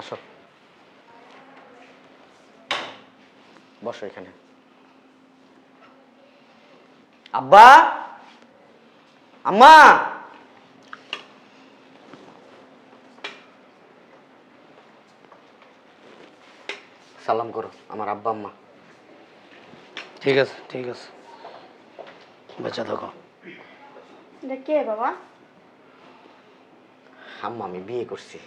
আসো। বসো এখানে। আব্বা! আম্মা! সালাম করো আমার আব্বা আম্মা। ঠিক আছে ঠিক আছে। বেঁচে থাকো। কে বাবা? আম্মা আমি বিয়ে করছি।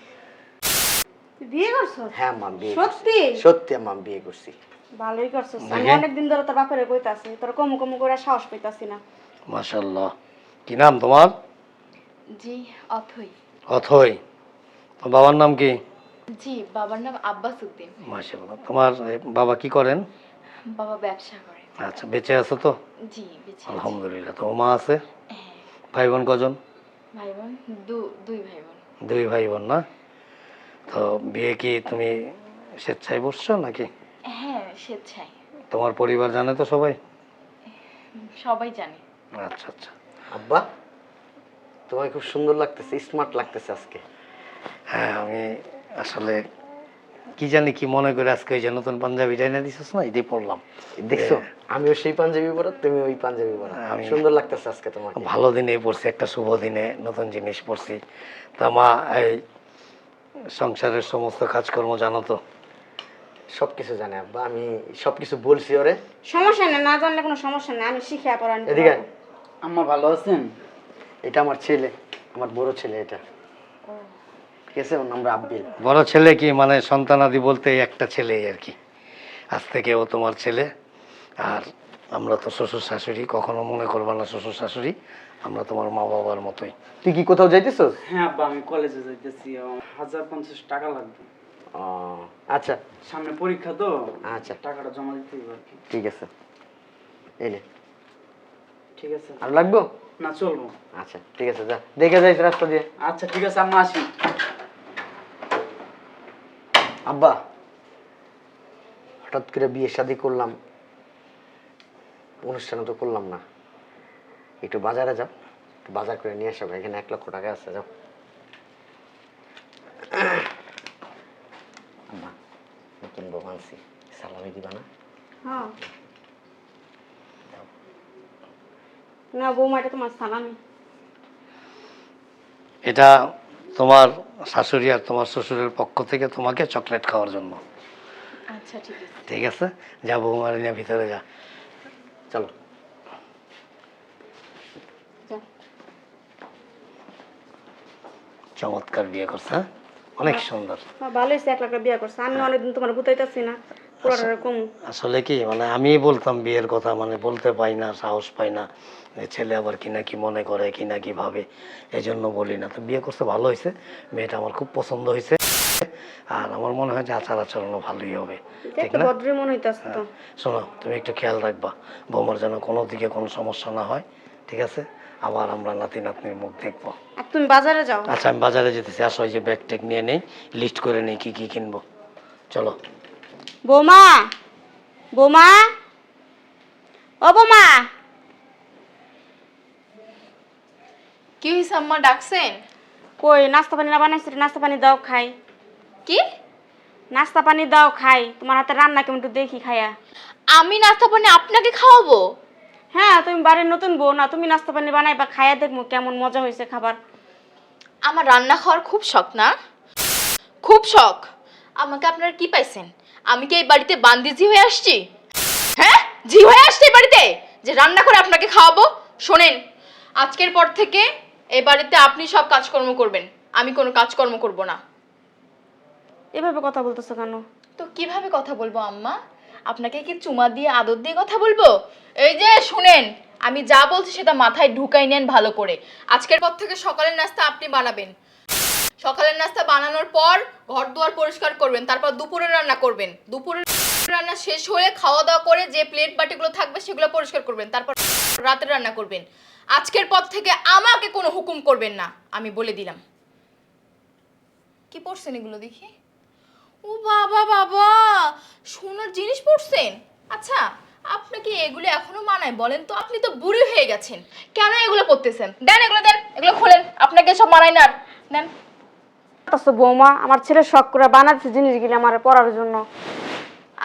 বিয়ে করছ? হ্যাঁ আমি বিয়ে করছি। সত্যি? সত্যি আম্মা আমি বিয়ে করছি। ভালোই করছ। আমি। অনেকদিন ধরে তোর বাপেরে কইতাছি তোর কমু কমু করে সাহস পাইতাছি না। মাশাল্লাহ কি নাম তোমার? জি অথই। অথই। তোমার বাবার নাম কি? জি বাবার নাম আব্বাস উদ্দিন মাশাল্লাহ তোমার বাবা কি করেন? বাবা ব্যবসা করে। আচ্ছা বেঁচে আছো তো? জি বেঁচে আছে। আলহামদুলিল্লাহ। তোমার মা আছে? হ্যাঁ। ভাই বোন কজন? ভাই বোন দু- দুই ভাই বোন দুই ভাই বোন না? তো বিয়ে কি তুমি স্বেচ্ছায় বসছো নাকি? হ্যাঁ স্বেচ্ছায়। তোমার পরিবার জানে তো সবাই? সবাই জানে। আচ্ছা আচ্ছা। আব্বা তোমায় খুব সুন্দর লাগতেছে স্মার্ট লাগতেছে আজকে। হ্যাঁ আমি আসলে কি জানি কি মনে করে আজকে ওই যে নতুন পাঞ্জাবিটা এনে দিছিস না এটাই পড়লাম দেখছ? আমিও সেই পাঞ্জাবি পরা তুমি ওই পাঞ্জাবি পরা। আমি- সুন্দর লাগতেছে আজকে তোমাকে। ভালো দিনে পড়ছি একটা শুভ দিনে নতুন জিনিস পড়ছি তা মা এই সংসারের সমস্ত কাজকর্ম জানো তো? সবকিছু জানে আব্বা আমি সবকিছু বলছি ওরে। সমস্যা নেই না জানলে কোনো সমস্যা নেই আমি শিখে পড়া নিতে এদিকে। আম্মা ভালো আছেন? এটা আমার ছেলে আমার বড় ছেলে এটা। ঠিক আছে ওর নাম আব্বিল বড় ছেলে কি? মানে সন্তানাদি বলতে এই একটা ছেলেই আর কি। আজ থেকে ও তোমার ছেলে আর আমরা তো শ্বশুর শাশুড়ি কখনো মনে করবা না শ্বশুর শাশুড়ি। আমরা তোমার মা বাবার মতোই। তুই কি কোথাও যাইতেছস? হ্যাঁ আব্বা আমি কলেজে যাইতেছি। হাজার পঞ্চাশ টাকা লাগবে। আচ্ছা। সামনে পরীক্ষা তো আচ্ছা। টাকাটা জমা দিতে হবে আর কি। ঠিক আছে। এই নে। ঠিক আছে। আর লাগবো? না চলবো। আচ্ছা ঠিক আছে যা। দেখে যাইস রাস্তা দিয়ে। আচ্ছা ঠিক আছে আম্মা আসি। আব্বা হঠাৎ করে বিয়ে শাদি করলাম। অনুষ্ঠানে তো করলাম না। একটু বাজারে যাও। একটু বাজার করে নিয়ে আসো। এখানে এক লক্ষ টাকা আছে যাও। আম্মা নতুন বউ আনছি। সালামি দিবা না? হ্যাঁ। না বৌমা এটা তোমার সালামি। এটা তোমার শাশুড়ি আর তোমার শ্বশুরের পক্ষ থেকে তোমাকে চকলেট খাওয়ার জন্য। আচ্ছা ঠিক আছে। ঠিক আছে? যা বৌমার নিয়ে ভিতরে যা। চলো। চমৎকার বিয়ে করছে হ্যাঁ? অনেক সুন্দর। ভালো হয়েছে এক লাখ বিয়ে করছে। আমি অনেকদিন তোমার গুতাইতেছি না আসলে কি মানে আমি বলতাম বিয়ের কথা মানে বলতে পাই না সাহস পাই না ছেলে আবার কি না কি মনে করে কি না কি ভাবে এই জন্য বলি না। তো বিয়ে করতে ভালো হয়েছে। মেয়েটা আমার খুব পছন্দ হয়েছে। আর আমার মনে হয় যে আচার আচরণও ভালোই হবে। ঠিক না? মনে হইতেছে শোনো তুমি একটু খেয়াল রাখবা বৌমার যেন কোনো দিকে কোনো সমস্যা না হয়। ঠিক আছে? আবার আমরা নাতি নাতনির মুখ দেখব। আর তুমি বাজারে যাও। আচ্ছা আমি বাজারে যেতেছি। আসো এই যে ব্যাগ ট্যাগ নিয়ে নেই। লিস্ট করে নেই কি কি কিনবো। চলো। বোমা! বোমা! ও বৌমা! কি হয়েছে আম্মা ডাকছেন? কই নাস্তা পানি না বানাইছি রে, নাস্তা পানি দাও খাই। কি? নাস্তা পানি দাও খাই। তোমার হাতে রান্না কেমন একটু দেখি খাইয়া আমি নাস্তা পানি আপনাকে খাওয়াবো? হ্যাঁ তুমি বাড়ির নতুন বউ না তুমি নাস্তা পানি বানাইবা খাইয়া দেখব কেমন মজা হয়েছে খাবার। আমার রান্না খাওয়ার খুব শখ না? খুব শখ। আমাকে আপনারা কি পাইছেন? আমি কি এই বাড়িতে বান্দি জি হয়ে আসছি? হ্যাঁ জি হয়ে আসছি এই বাড়িতে? যে রান্না করে আপনাকে খাওয়াবো? শোনেন আজকের পর থেকে এই বাড়িতে আপনি সব কাজকর্ম করবেন। আমি কোনো কাজকর্ম করব না। এভাবে কথা বলতেছো কেন? তো কীভাবে কথা বলব আম্মা? আপনাকে কি চুমা দিয়ে আদর দিয়ে কথা বলব? এই যে, শুনেন, আমি যা বলছি সেটা মাথায় ঢুকাই নেন ভালো করে। আজকের পর থেকে সকালের নাস্তা আপনি বানাবেন। সকালের নাস্তা বানানোর পর ঘর দুয়ার পরিষ্কার করবেন, তারপর দুপুরের রান্না করবেন। দুপুরের রান্না শেষ হলে খাওয়া দাওয়া করে যে প্লেট বাটিগুলো থাকবে সেগুলো পরিষ্কার করবেন, তারপর রাতের রান্না করবেন। আজকের পর থেকে আমাকে কোনো হুকুম করবেন না, আমি বলে দিলাম। কি পড়ছেন এগুলো দেখি? ও বাবা বাবা! সোনার জিনিস পড়ছেন? আচ্ছা আপনাকে এগুলো এখনও মানায়? বলেন তো আপনি তো বুড়ি হয়ে গেছেন। কেন এগুলো পড়তেছেন দেন এগুলো দেন এগুলো খোলেন। আপনাকে সব মানায় না আর। দেন। তো বৌমা আমার ছেলে শখ করে বানাচ্ছে জিনিসগুলি আমার পড়ার জন্য।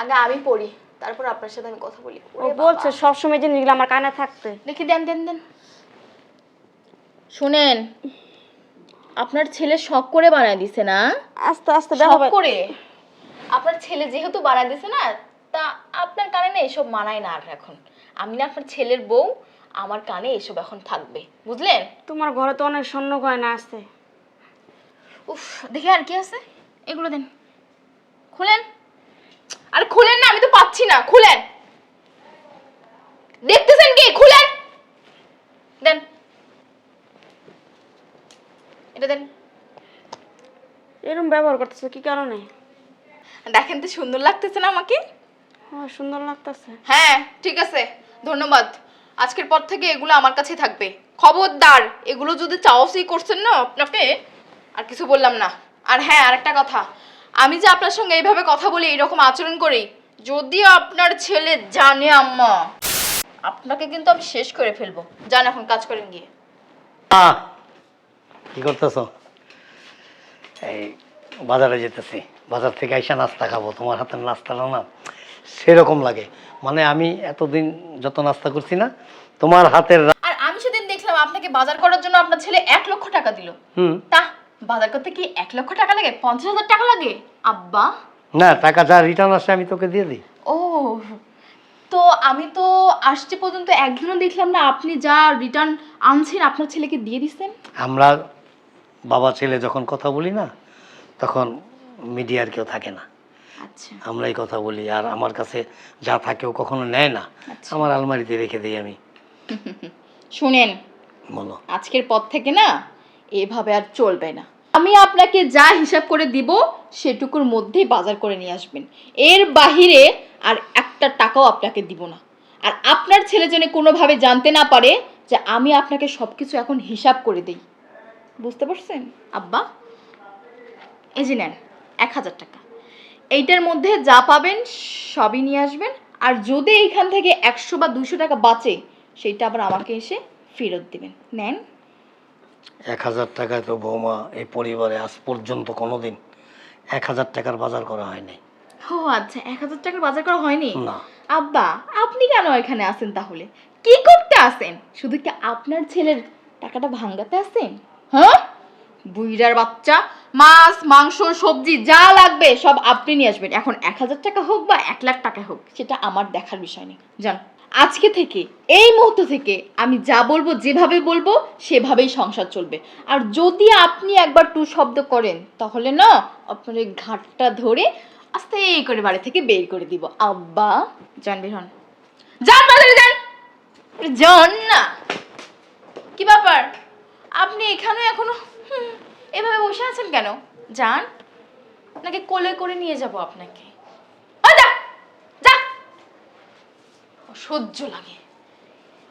আগে আমি পড়ি তারপর আপনার সাথে আমি কথা বলি। ও বলছে সবসময় জিনিসগুলো আমার কানে থাকতে। দেখি দেন দেন দেন। শুনেন আপনার ছেলে শখ করে বানায় দিছে না? আস্তে আস্তে শখ করে? আপনার ছেলে যেহেতু বানায় দিছে না তা আপনার কানে না এসব মানায় না আর এখন। আমি না আপনার ছেলের বউ আমার কানে এসব এখন থাকবে। বুঝলেন? তোমার ঘরে তো অনেক স্বর্ণ গয়না আছে। উফ দেখি আর কি আছে। এগুলো দেন। খুলেন। আর খুলেন না আমি তো পাচ্ছি না। খুলেন। দেখতেছেন কি? খুলেন। দেন। এটা দেন। এরকম ব্যবহার করতেছে কি কারণে? দেখেন তো সুন্দর লাগতেছে না আমাকে। আমার সুন্দর লাগতেছে। হ্যাঁ ঠিক আছে। ধন্যবাদ। আজকের পর থেকে এগুলো আমার কাছেই থাকবে। খবরদার এগুলো যদি চাওসি করছেন না আপনাকে আর কিছু বললাম না। আর হ্যাঁ আরেকটা কথা। আমি যে আপনার সঙ্গে এইভাবে কথা বলি এইরকম আচরণ করি যদি আপনার ছেলে জানে আম্মা। আপনাকে কিন্তু আমি শেষ করে ফেলব। যান এখন কাজ করেন গিয়ে। আহ, কি করতেছ? এই বাজারে যেতেছি। বাজার থেকে আইসা নাস্তা খাব। তোমার হাতের নাস্তাটা না? সেরকম লাগে। মানে আমি এতদিন যত নাস্তা করছি না তোমার হাতের রা- আর আমি সেদিন দেখলাম আপনাকে বাজার করার জন্য আপনার ছেলে এক লক্ষ টাকা দিল। হুম। তা বাজার করতে কি এক লক্ষ টাকা লাগে? পঞ্চাশ হাজার টাকা লাগে? আব্বা। না টাকা যা রিটার্ন আসে আমি তোকে দিয়ে দিই। ও তো আমি তো আসছে পর্যন্ত একদিনও দেখলাম না। আপনি যা রিটার্ন আনছেন আপনার ছেলেকে দিয়ে দিচ্ছেন? আমরা বাবা ছেলে যখন কথা বলি না তখন মিডিয়ার কেউ থাকে না। আচ্ছা। আমরাই কথা বলি আর আমার কাছে যা থাকে ও কখনো নেয় না। আচ্ছা। আমার আলমারিতে রেখে দিই আমি। শুনেন বলো। আজকের পর থেকে না এভাবে আর চলবে না। আমি আপনাকে যা হিসাব করে দিব সেটুকুর মধ্যেই বাজার করে নিয়ে আসবেন। এর বাহিরে আর একটা টাকাও আপনাকে দিব না। আর আপনার ছেলে যেন কোনোভাবে জানতে না পারে যে আমি আপনাকে সব কিছু এখন হিসাব করে দিই। বুঝতে পারছেন? আব্বা এই যে নেন এক হাজার টাকা। এইটার মধ্যে যা পাবেন সবই নিয়ে আসবেন। আর যদি এইখান থেকে একশো বা দুশো টাকা বাঁচে সেইটা আবার আমাকে এসে ফেরত দিবেন। নেন। এক হাজার টাকায় তো বৌমা এই পরিবারে আজ পর্যন্ত কোনোদিন এক হাজার টাকার বাজার করা হয়নি। ও আচ্ছা এক হাজার টাকার বাজার করা হয়নি? না। আব্বা আপনি কেন এখানে আসেন তাহলে? কি করতে আসেন শুধু কি আপনার ছেলের টাকাটা ভাঙ্গাতে আসেন হ্যাঁ? বুইরার বাচ্চা মাছ, মাংস, সবজি, যা লাগবে সব আপনি নিয়ে আসবেন। এখন এক হাজার টাকা হোক বা এক লাখ টাকা হোক, সেটা আমার দেখার বিষয় নেই। জান আজকে থেকে, এই মুহূর্ত থেকে আমি যা বলব, যেভাবে বলব, সেভাবেই সংসার চলবে। আর যদি আপনি একবার টু শব্দ করেন, তাহলে না, আপনার এই ঘাটটা ধরে আস্তে এই করে বাড়ি থেকে বের করে দিব। আব্বা, যান, বের হন। যান যান। যান না। কি ব্যাপার? আপনি এখানে এখনও বসে আছেন কেন? যান নাকি কোলে করে নিয়ে যাব আপনাকে। আ, যা যা। অসহ্য লাগে।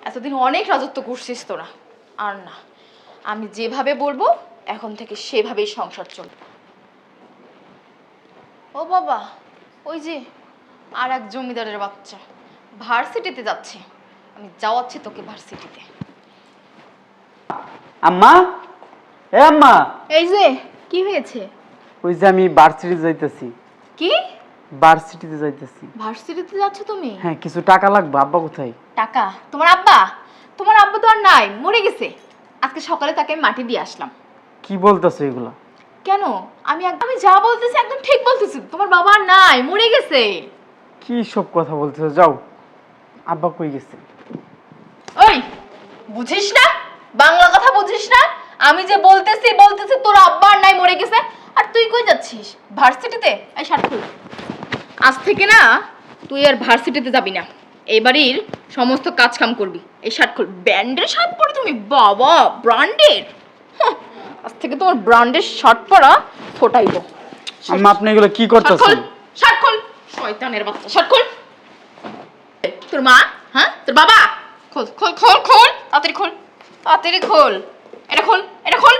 এতদিন অনেক রাজত্ব করছিস তোরা। আর না আমি যেভাবে বলব এখন থেকে সেভাবেই সংসার চলবে। ও বাবা ওই যে আর এক জমিদারের বাচ্চা। ভার্সিটিতে যাচ্ছে। আমি যাওয়াচ্ছি তোকে ভার্সিটিতে। আম্মা? এ আম্মা! এই যে কি হয়েছে? ওই যে আমি ভার্সিটি যাইতেছি। কি? ভার্সিটিতে যাইতেছি। ভার্সিটিতে যাচ্ছ তুমি? হ্যাঁ কিছু টাকা লাগবে আব্বা কোথায়? টাকা? তোমার আব্বা? তোমার আব্বা তো আর নাই মরে গেছে। আজকে সকালে তাকে আমি মাটি দিয়ে আসলাম। কি বলতেছো এগুলা? কেন? আমি এক- আমি যা বলতেছি একদম ঠিক বলতেছি। তোমার বাবা আর নাই মরে গেছে। কি সব কথা বলতেছো? যাও। আব্বা কই গেছে? ওই বুঝিস না? বাংলা কথা বুঝিস না? আমি যে বলতেছি বলতেছি তোর আব্বা আর নাই মরে গেছে। আর তুই কই যাচ্ছিস? ভার্সিটিতে? এই শার্ট খুল। আজ থেকে না তুই আর ভার্সিটিতে যাবি না। এই বাড়ির সমস্ত কাজ কাম করবি। এই শার্ট খুল। ব্র্যান্ডের শার্ট পরে তুমি? বাবা ব্র্যান্ডের? আজ থেকে তোমার ব্র্যান্ডের শার্ট পরা ফোটাইব আম্মা আপনি এগুলো কি করতেছেন? শার্ট খোল। শয়তানের বাচ্চা শার্ট খোল। তোর মা হ্যাঁ? তোর বাবা? খোল খোল খোল খোল। তাড়াতাড়ি খোল তাড়াতাড়ি খোল। এটা খোল এটা খোল।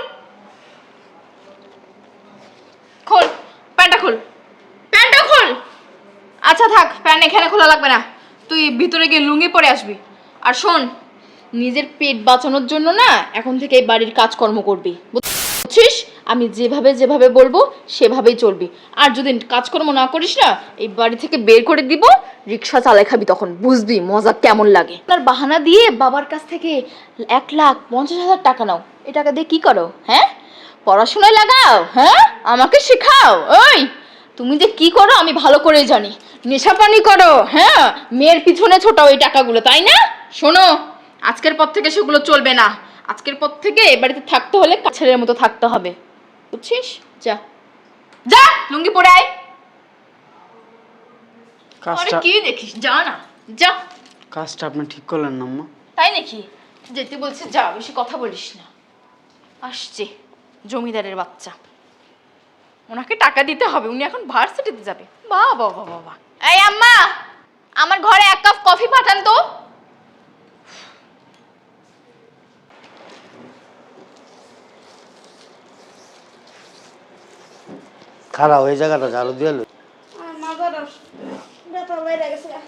খোল প্যান্টটা খোল। প্যান্টটা খোল। আচ্ছা থাক প্যান্ট এখানে খোলা লাগবে না। তুই ভিতরে গিয়ে লুঙ্গি পরে আসবি। আর শোন, নিজের পেট বাঁচানোর জন্য না এখন থেকে বাড়ির কাজকর্ম করবি। বুঝছিস? আমি যেভাবে যেভাবে বলব, সেভাবেই চলবি। আর যদি কাজকর্ম না করিস না, এই বাড়ি থেকে বের করে দিব, রিক্সা চালাই খাবি তখন। বুঝবি মজা কেমন লাগে। আপনার বাহানা দিয়ে বাবার কাছ থেকে এক লাখ পঞ্চাশ হাজার টাকা নাও। এই টাকা দিয়ে কি করো হ্যাঁ? পড়াশোনায় লাগাও হ্যাঁ? আমাকে শেখাও, ওই! তুমি যে কি করো, আমি ভালো করেই জানি। নেশাপানি করো হ্যাঁ? মেয়ের পিছনে ছোটাও এই টাকাগুলো, তাই না? শোনো, আজকের পর থেকে সেগুলো চলবে না। আজকের পর থেকে এ বাড়িতে থাকতে হলে ছেলের মতো থাকতে হবে। বুঝছিস? যা। যা লুঙ্গি পরে আয়। কাজটা কি দেখিস? যা না যা। কাজটা আপনি ঠিক করলেন না আম্মা। তাই নাকি? যেতে বলছে যা বেশি কথা বলিস না। আসছে জমিদারের বাচ্চা। ওনাকে টাকা দিতে হবে উনি এখন ভার্সিটিতে যাবে। বাহ বাবা বাবা এই আম্মা আমার ঘরে এক কাপ কফি পাঠান তো। খারাপ ওই জায়গাটা ঝাড়ু দিয়ে লই।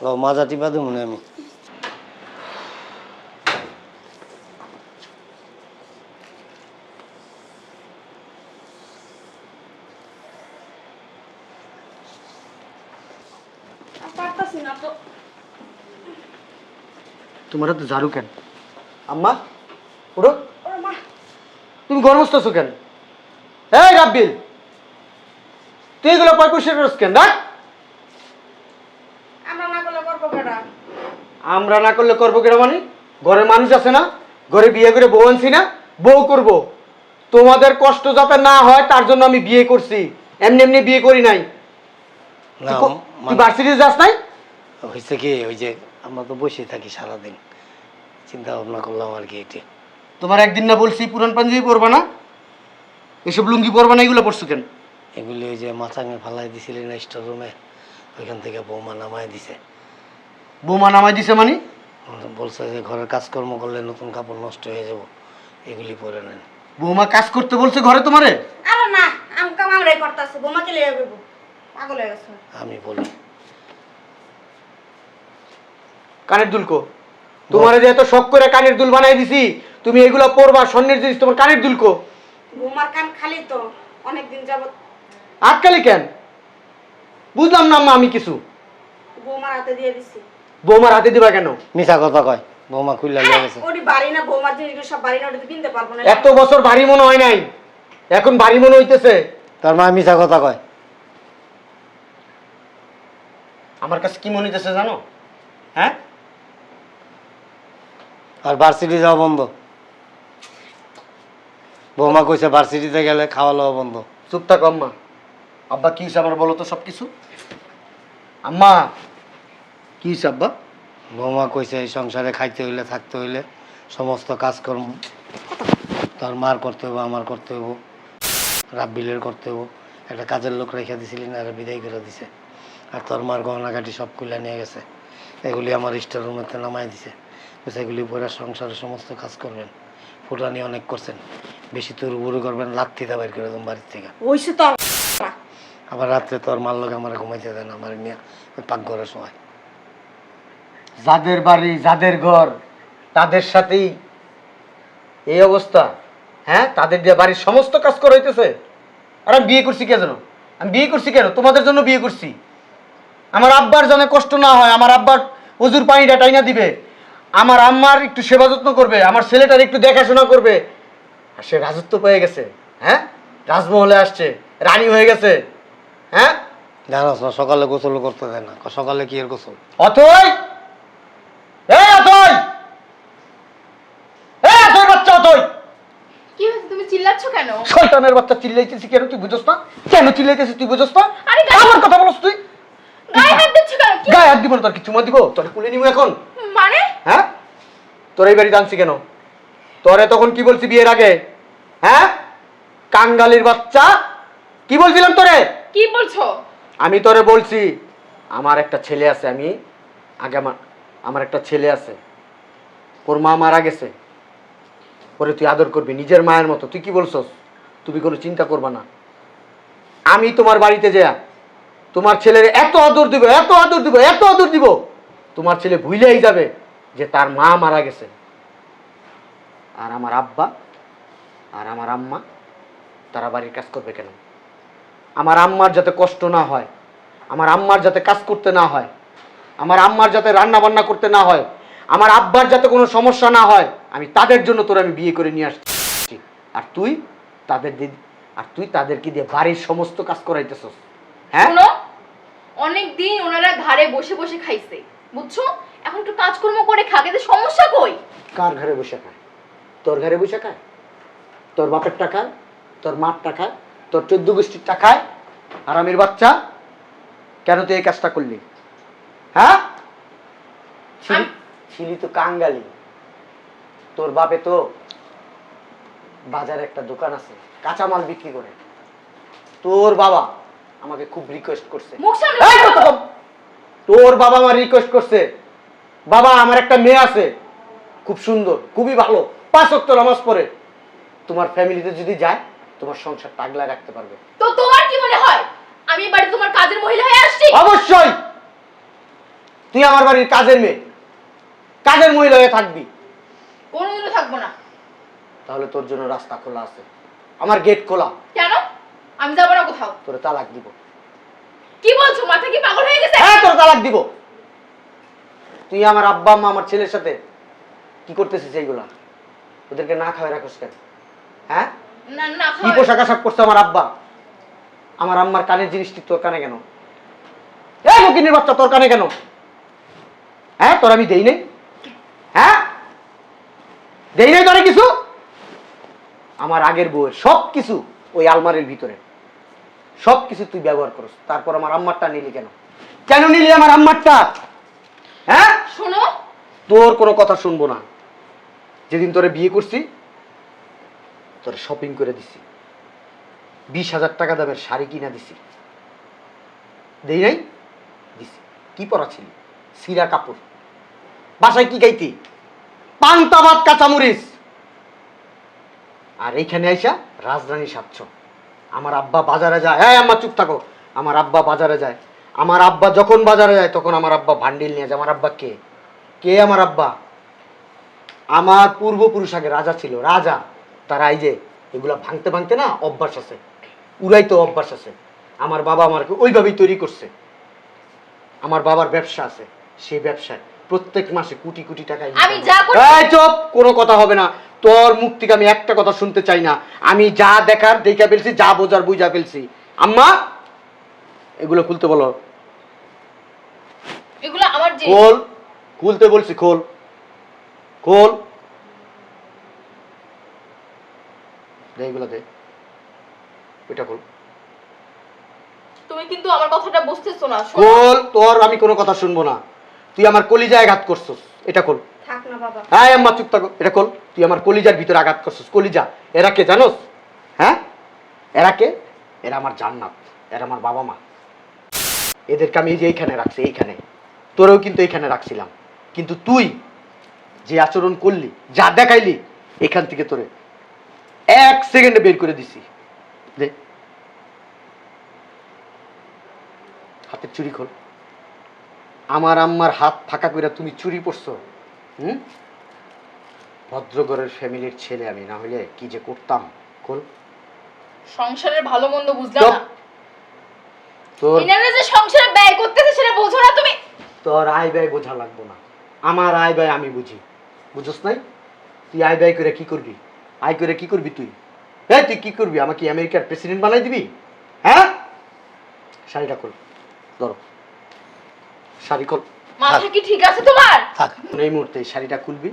ও মাজা টিপা দেবো না আমি। তোমার তো ঝাড়ু কেন? আম্মা উঠো তুমি গর্মস্তেছো কেন? এই রাব্বিল! তুই এগুলো পয় পয়সা করছ কেন রাখ আমরা না করলে করব কেডা? আমরা না করলে করব কেন মানে? ঘরে মানুষ আছে না ঘরে বিয়ে করে বউ আনছি না বউ করব। তোমাদের কষ্ট যাতে না হয় তার জন্য আমি বিয়ে করছি। এমনি এমনি বিয়ে করি নাই। না তুই মানে ভার্সিটি যাস নাই? হয়েছে কি ওই যে আমরা তো বসে থাকি সারাদিন। চিন্তা ভাবনা করলাম আর কি এটি। তোমার একদিন না বলছি পুরান পাঞ্জাবি পরবা না? এসব লুঙ্গি পরবা না এগুলো পরছো কেন? এগুলি ওই যে মাচাঙে ফালাই দিছিলি না স্টোর রুমে ওইখান থেকে বৌমা নামায় দিছে। বৌমা নামাই দিছে মানে? বলছে যে ঘরের কাজকর্ম করলে নতুন কাপড় নষ্ট হয়ে যাব। এগুলি পরে নেন। বৌমা কাজ করতে বলছে ঘরে তোমারে? আরে না আম কাম আমরাই করতেছি বোমাকে লেগে যাব পাগল হয়ে গেছে। আমি বলি। কানের দুলকো তোমার যে এত শখ করে কানের দুল বানাই দিছি তুমি এগুলো পরবা স্বর্ণের জিনিস তোমার কানের দুলকো বোমার কান খালি তো অনেকদিন যাবত আটকালি কেন? বুঝলাম না আম্মা আমি কিছু। বৌমার হাতে দিয়ে দিছি। বৌমার হাতে দিবা কেন? মিছা কথা কয় বৌমা খুললা লিয়ে গেছে। ওটি বাড়ি না বৌমার জিনিসগুলো সব বাড়ি না ওটা কিনতে পারব না। এত বছর ভারী মনে হয় নাই। এখন ভারী মনে হইতেছে। তার মা মিছা কথা কয়। আমার কাছে কি মনে হইতেছে জানো? হ্যাঁ? আর ভার্সিটি যাওয়া বন্ধ। বৌমা কইছে ভার্সিটিতে গেলে খাওয়া লওয়া বন্ধ। চুপ থাকো আম্মা। আব্বা কি হয়েছে আমার বলো তো সব কিছু আম্মা কি হয়েছে আব্বা? বৌমা কইছে এই সংসারে খাইতে হইলে থাকতে হইলে সমস্ত কাজকর্ম তার মার করতে হইব আমার করতে হইব রাব্বিলের করতে হইব। একটা কাজের লোক রেখে দিছিলি না আর বিদায় করে দিছে। আর তোর মার গহনাঘাটি সব কুইলা নিয়ে গেছে। এগুলি আমার স্টোর রুমেতে নামাই দিছে। বলছে এগুলি পরে সংসারের সমস্ত কাজ করবেন। ফুটানি অনেক করছেন। বেশি তোর বুড়ো করবেন লাত্তিতে বাইর করে দেন বাড়ির থেকে। ওইসে তো আবার রাত্রে তোর মার লোক আমার ঘুমাইতে দেন আমার নিয়ে ওই পাকঘরে শোয় যাদের বাড়ি, যাদের ঘর, তাদের সাথেই এই অবস্থা। হ্যাঁ তাদের দিয়ে বাড়ির সমস্ত কাজ করা হইতেছে। আর আমি বিয়ে করছি কে জানো আমি বিয়ে করছি কেন? তোমাদের জন্য বিয়ে করছি। আমার আব্বার যেন কষ্ট না হয়, আমার আব্বার অজুর পানিটা টাইনা দিবে। আমার আম্মার একটু সেবা যত্ন করবে, আমার ছেলেটার একটু দেখাশোনা করবে। আর সে রাজত্ব পেয়ে গেছে হ্যাঁ? রাজমহলে আসছে, রানী হয়ে গেছে। হ্যাঁ? জানাস না সকালে গোসল করতে দেয় না। সকালে কি এর গোসল? অথই! এই অথই! এই অথই বাচ্চা অথই! কি হয়েছে তুমি চিল্লাচ্ছ কেন? শয়তানের বাচ্চা চিল্লাইতেছি কেন তুই বুঝছ না? কেন চিল্লাইতেছিস তুই বুঝছ না? আরে আমার কথা বলছ তুই? গায়ে হাত দিচ্ছ কেন? গায়ে হাত দিব না তোর কি চুমা দিব। তোর কুলে নিব এখন। মানে? হ্যাঁ? তোর এই বাড়ি জানছি কেন? তোরে তখন কি বলছি বিয়ের আগে? হ্যাঁ? কাঙ্গালির বাচ্চা? কি বলছিলাম তোরে? কি বলছো? আমি তোরে বলছি, আমার একটা ছেলে আছে, আমি আগে আমার আমার একটা ছেলে আছে। ওর মা মারা গেছে। পরে তুই আদর করবি, নিজের মায়ের মতো। তুই কি বলছস? তুমি কোনো চিন্তা করবা না। আমি তোমার বাড়িতে যা তোমার ছেলের এত আদর দিব, এত আদর দিব, এত আদর দিব, তোমার ছেলে ভুলেই যাবে যে তার মা মারা গেছে। আর আমার আব্বা আর আমার আম্মা, তারা বাড়ির কাজ করবে কেন? আমার আম্মার যাতে কষ্ট না হয় আমার আম্মার যাতে কাজ করতে না হয় আমার আম্মার যাতে রান্না বান্না করতে না হয় আমার আব্বার যাতে কোনো সমস্যা না হয় আমি তাদের জন্য তোর আমি বিয়ে করে নিয়ে আসছি। আর তুই তাদের দি- আর তুই তাদেরকে দিয়ে বাড়ির সমস্ত কাজ করাইতেছস। হ্যাঁ? অনেক দিন ওনারা ঘাড়ে বসে বসে খাইছে বুঝছ? এখন একটু কাজকর্ম করে খাকে তো সমস্যা কই? কার ঘরে বসে খায়? তোর ঘরে বসে খায়? তোর বাপের টাকা তোর মার টাকায় তোর চোদ্দ গোষ্ঠীর টাকায় আর আমির বাচ্চা কেন তুই এই কাজটা করলি? হ্যাঁ? ছিলি তো কাঙ্গালি। তোর বাপে তো বাজারে একটা দোকান আছে কাঁচামাল বিক্রি করে। তোর বাবা আমাকে খুব রিকোয়েস্ট করছে। তোর বাবা আমার রিকোয়েস্ট করছে। বাবা আমার একটা মেয়ে আছে খুব সুন্দর খুবই ভালো। পাঁচ অক্ট নামাজ পড়ে। তোমার ফ্যামিলিতে যদি যায় তোমার সংসার টাগলা রাখতে পারবে। তো তোমার কি মনে হয়? আমি বাড়িতে তোমার কাজের মহিলা হয়ে আসছি? অবশ্যই! তুই আমার বাড়ির কাজের মেয়ে। কাজের মহিলা হয়ে থাকবি। কোনোদিনও থাকব না। তাহলে তোর জন্য রাস্তা খোলা আছে। আমার গেট খোলা। কেন? আমি যাব না কোথাও। তোর তালাক দিব। কি বলছো? মাথা কি পাগল হয়ে গেছে? হ্যাঁ তোর তালাক দিব। তুই আমার আব্বা আম্মা আমার ছেলের সাথে কি করতেছিস এইগুলা? ওদেরকে না খাওয়াই রাখোস কেন? হ্যাঁ? না না কি পোশাক আশাক করছে আমার আব্বা? আমার আম্মার কানের জিনিসটি তোর কানে কেন? এই মকিনের বাচ্চা তোর কানে কেন? হ্যাঁ তোর আমি দেই নাই। হ্যাঁ? দেই নাই তোরে কিছু? আমার আগের বউয়ের সব কিছু ওই আলমারির ভিতরে। সব কিছু তুই ব্যবহার করস। তারপর আমার আম্মারটা নিলি কেন? কেন নিলি আমার আম্মারটা? হ্যাঁ? শোনো। তোর কোনো কথা শুনব না। যেদিন তোরে বিয়ে করছি তোরে শপিং করে দিছি। বিশ হাজার টাকা দামের শাড়ি কিনা দিছি। দেই নাই? দিছি। কি পরা ছিল সিরা কাপড়। বাসায় কি গাইতি পান্তাবাদ কাঁচামরিচ। আর এইখানে আইসা রাজধানী সাতশ। আমার আব্বা বাজারে যায়। হ্যাঁ আম্মা, চুপ থাকো। আমার আব্বা বাজারে যায়। আমার আব্বা যখন বাজারে যায়, তখন আমার আব্বা ভান্ডিল নিয়ে যায়। আমার আব্বা কে? কে আমার আব্বা? আমার পূর্বপুরুষ আগে রাজা ছিল। রাজা। তারা এই যে এগুলা ভাঙতে ভাঙতে না অভ্যাস আছে। উড়াইতে অভ্যাস আছে। আমার বাবা আমাকে ওইভাবেই তৈরি করছে। আমার বাবার ব্যবসা আছে সেই ব্যবসায় প্রত্যেক মাসে কোটি কোটি টাকা আমি যা করি- এই চুপ কোনো কথা হবে না। তোর মুখ থেকে আমি একটা কথা শুনতে চাই না। আমি যা দেখার দেখা ফেলছি যা বোঝার বুঝা ফেলছি। আম্মা এগুলো খুলতে বলো। এগুলো আমার যে খোল খুলতে বলছি খোল। খোল। দে ওইটা খোল তুমি কিন্তু আমার কথাটা বুঝতেছো না খোল তোর আমি কোনো কথা শুনব না। তুই আমার কলিজায় আঘাত করছস। এটা খোল থাক না বাবা। হ্যাঁ আম্মা চুপ থাকো। এটা খোল তুই আমার কলিজার ভিতরে আঘাত করছস। কলিজা। এরা কে জানোস? হ্যাঁ? এরা কে? এরা আমার জান্নাত। এরা আমার বাবা মা। এদেরকে আমি এই যে এইখানে রাখছি এইখানে। তোরেও কিন্তু এইখানে রাখছিলাম। কিন্তু তুই যে আচরণ করলি যা দেখাইলি এখান থেকে তোরে এক সেকেন্ডে বের করে দিছি। দে। হাতের চুরি খোল। আমার আম্মার হাত ফাঁকা করে তুমি চুরি পড়ছো হুম? ভদ্রগরের ফ্যামিলির ছেলে আমি না হলে কি যে করতাম? খোল। সংসারের ভালো মন্দ বুঝলাম না? তোর ইনারা যে সংসারে ব্যয় করতেছে সেটা বোঝো না তুমি। তোর আয় ব্যয় বোঝা লাগবো না। আমার আয় ব্যয় আমি বুঝি। বুঝোস নাই? তুই আয় ব্যয় করে কি করবি? আয় করে কি করবি তুই? হ্যাঁ তুই কি করবি? আমাকে আমেরিকার প্রেসিডেন্ট বানাই দিবি? হ্যাঁ? শাড়িটা খোল ধরো। শাড়ি খোল মাথা কি ঠিক আছে তোমার? থাক এই মুহূর্তে এই শাড়িটা খুলবি।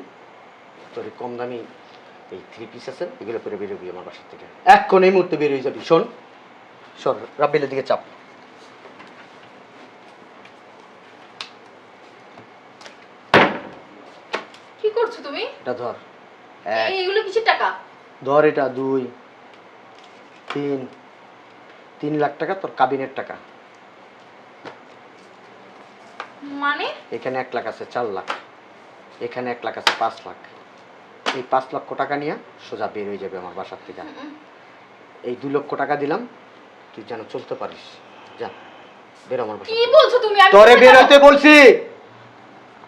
তোর কম দামি এই থ্রি পিস আছে এগুলো পরে বেরোবি আমার বাসার থেকে। এখন এই মুহূর্তে বেরিয়ে যাবি। শোন সর রাব্বিলের দিকে চাপ। কি করছ তুমি? এটা ধর। এইগুলো কিসের টাকা? ধর এটা দুই তিন তিন লাখ টাকা তোর কাবিনের টাকা। মানে? এখানে এক লাখ আছে চার লাখ। এখানে এক লাখ আছে পাঁচ লাখ। এই পাঁচ লক্ষ টাকা নিয়ে সোজা বের হয়ে যাবে আমার বাসার থেকে। এই দুই লক্ষ টাকা দিলাম তুই যেন চলতে পারিস। যা বের আমার বাসা কি বলছো তুমি? তোরে বের? হইতে বলছি।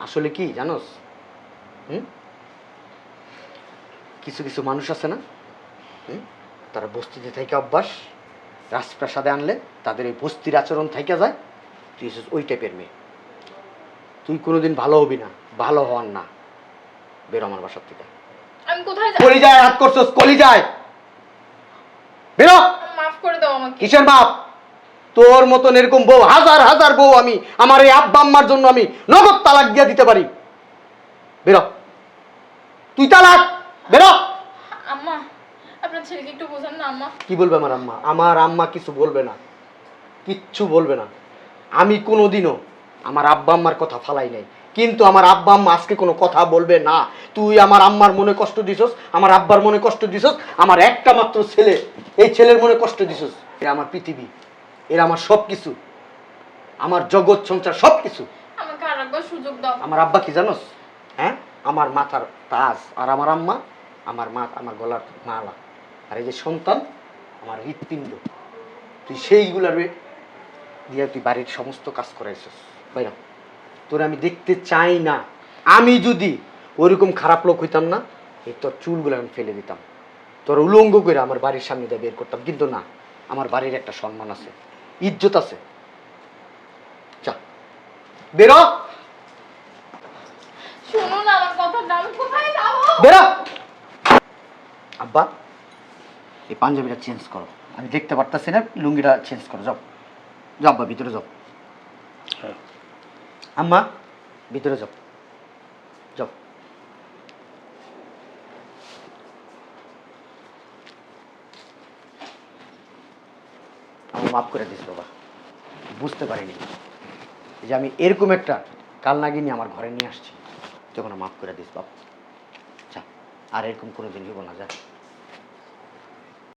আসলে কি জানোস? হুম? কিছু কিছু মানুষ আছে না তারা বস্তিতে থেকে অভ্যাস রাজপ্রাসাদে আনলে তাদের এই বস্তির আচরণ থেকে যায়। তুই ওই টাইপের মেয়ে। তুই কোনোদিন ভালো হবি না ভালো হওয়ার না। বেরো আমার বাসার থেকে। আমি কোথায় যাব? কলি যায় হাত করছস কলি যায় বেরো। মাফ করে দাও আমাকে। কিসের বাপ তোর মতন এরকম বউ হাজার হাজার বউ আমি আমার এই আব্বা আম্মার জন্য আমি নগদ তালাক দিয়ে দিতে পারি। বেরো। তুই তালাক! বেরো! আম্মা আপনার ছেলেকে একটু বোঝান না আম্মা। কি বলবে আমার আম্মা? আমার আম্মা কিছু বলবে না। কিচ্ছু বলবে না। আমি কোনোদিনও আমার আব্বা আম্মার কথা ফালাই নাই। কিন্তু আমার আব্বা আম্মা আজকে কোনো কথা বলবে না। তুই আমার আম্মার মনে কষ্ট দিছস আমার আব্বার মনে কষ্ট দিছস আমার একটা মাত্র ছেলে এই ছেলের মনে কষ্ট দিছস। এরা আমার পৃথিবী এরা আমার সব কিছু আমার জগৎ সংসার সব কিছু আমাকে আর একবার সুযোগ দাও। আমার আব্বা কি জানোস? হ্যাঁ? আমার মাথার তাজ আর আমার আম্মা, আমার মা আমার গলার মালা। আর এই যে সন্তান, আমার হৃৎপিণ্ড। তুই সেইগুলার দিয়ে তুই বাড়ির সমস্ত কাজ করাইছিস। বাইরা তোর আমি দেখতে চাই না। আমি যদি ওইরকম খারাপ লোক হইতাম না, এই তোর চুলগুলো আমি ফেলে দিতাম। তোর উলঙ্গ করে আমার বাড়ির সামনে দিয়ে বের করতাম। কিন্তু না, আমার বাড়ির একটা সম্মান আছে, ইজ্জত আছে। চা বেরো শুনুন আমার কথাটা আমি কোথায় যাব বেরো। আব্বা এই পাঞ্জাবিটা চেঞ্জ করো। আমি দেখতে পারতাছি না লুঙ্গিটা চেঞ্জ করো যাও। যাও আব্বা ভিতরে যাও। হ্যাঁ। আম্মা ভিতরে যাও। যাও। আমি মাফ করে দিস বাবা। বুঝতে পারিনি। এই যে আমি এরকম একটা কাল নাগিনি আমার ঘরে নিয়ে আসছি তখন মাফ করে দিস বাবা আর এরকম কোনো দিন হইব না যা।